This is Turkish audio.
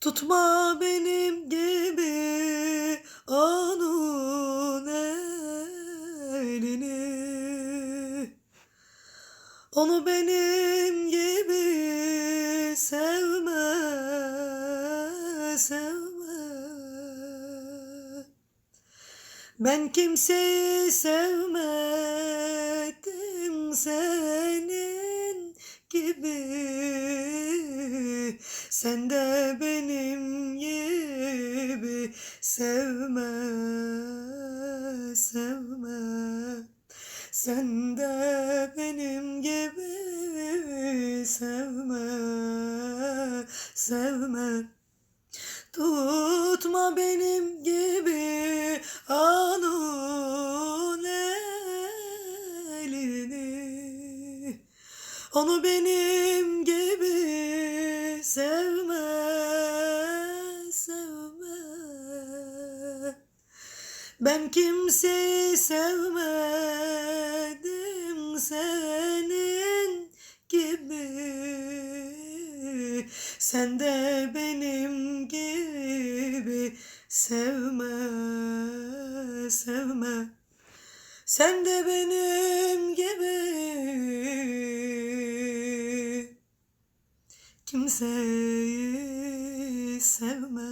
Tutma benim gibi onun elini. Onu benim gibi sevme sevme. Ben kimseyi sevmedim senin gibi Sen de benim gibi sevme sevme. Sen de benim gibi sevme sevme. Tutma benim gibi onun elini. Onu benim gibi sevme sevme. Ben kimseyi sevmedim senin gibi. Sen de benim gibi. Sevme sevme. Sen de benim gibi kimseyi sevme